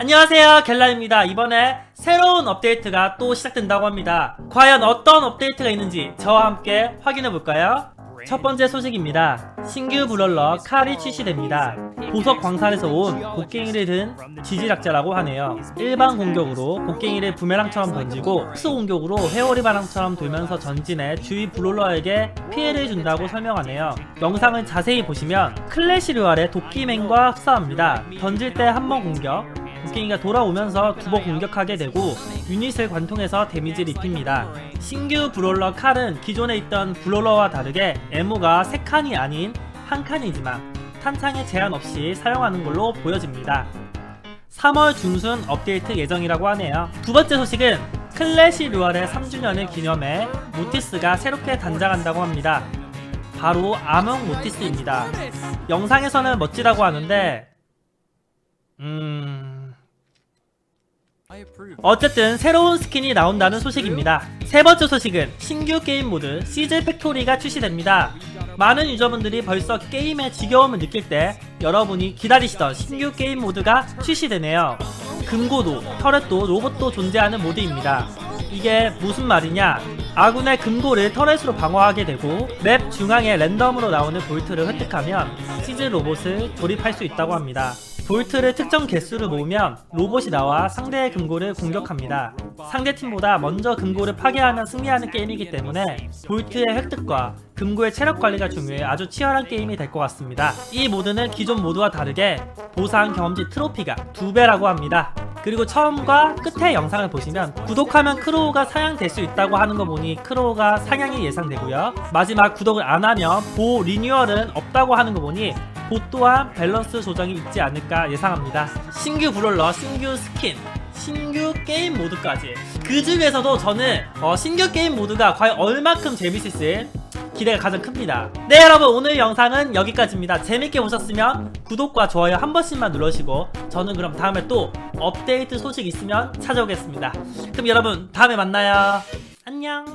안녕하세요 겔라입니다. 이번에 새로운 업데이트가 또 시작된다고 합니다. 과연 어떤 업데이트가 있는지 저와 함께 확인해 볼까요? 첫 번째 소식입니다. 신규 브롤러 칼이 출시됩니다. 보석 광산에서 온 곡괭이를 든 지질학자라고 하네요. 일반 공격으로 곡괭이를 부메랑처럼 던지고 특수 공격으로 회오리 바람처럼 돌면서 전진해 주위 브롤러에게 피해를 준다고 설명하네요. 영상을 자세히 보시면 클래시 류알의 도끼맨과 흡사합니다. 던질 때 한 번 공격 곡괭이가 돌아오면서 두번 공격하게 되고 유닛을 관통해서 데미지를 입힙니다. 신규 브롤러 칼은 기존에 있던 브롤러와 다르게 에모가 3칸이 아닌 한 칸이지만 탄창에 제한 없이 사용하는 걸로 보여집니다. 3월 중순 업데이트 예정이라고 하네요. 두 번째 소식은 클래시 류얼의 3주년을 기념해 모티스가 새롭게 단장한다고 합니다. 바로 암흑 모티스입니다. 영상에서는 멋지다고 하는데 음... 어쨌든 새로운 스킨이 나온다는 소식입니다. 세 번째 소식은 신규 게임 모드 시즈 팩토리가 출시됩니다. 많은 유저분들이 벌써 게임의 지겨움을 느낄 때 여러분이 기다리시던 신규 게임 모드가 출시되네요. 금고도, 터렛도, 로봇도 존재하는 모드입니다. 이게 무슨 말이냐? 아군의 금고를 터렛으로 방어하게 되고 맵 중앙에 랜덤으로 나오는 볼트를 획득하면 시즈 로봇을 조립할 수 있다고 합니다. 볼트를 특정 개수를 모으면 로봇이 나와 상대의 금고를 공격합니다. 상대 팀보다 먼저 금고를 파괴하면 승리하는 게임이기 때문에 볼트의 획득과 금고의 체력 관리가 중요해 아주 치열한 게임이 될 것 같습니다. 이 모드는 기존 모드와 다르게 보상 경험치 트로피가 두 배라고 합니다. 그리고 처음과 끝의 영상을 보시면 구독하면 크로우가 사냥될 수 있다고 하는 거 보니 크로우가 사냥이 예상되고요. 마지막 구독을 안 하면 보 리뉴얼은 없다고 하는 거 보니 보 또한 밸런스 조정이 있지 않을까 예상합니다. 신규 브롤러, 신규 스킨, 신규 게임 모드까지. 그 중에서도 저는 어, 신규 게임 모드가 과연 얼마큼 재밌을지 기대가 가장 큽니다. 네 여러분 오늘 영상은 여기까지입니다. 재밌게 보셨으면 구독과 좋아요 한 번씩만 눌러주시고 저는 그럼 다음에 또 업데이트 소식 있으면 찾아오겠습니다. 그럼 여러분 다음에 만나요. 안녕.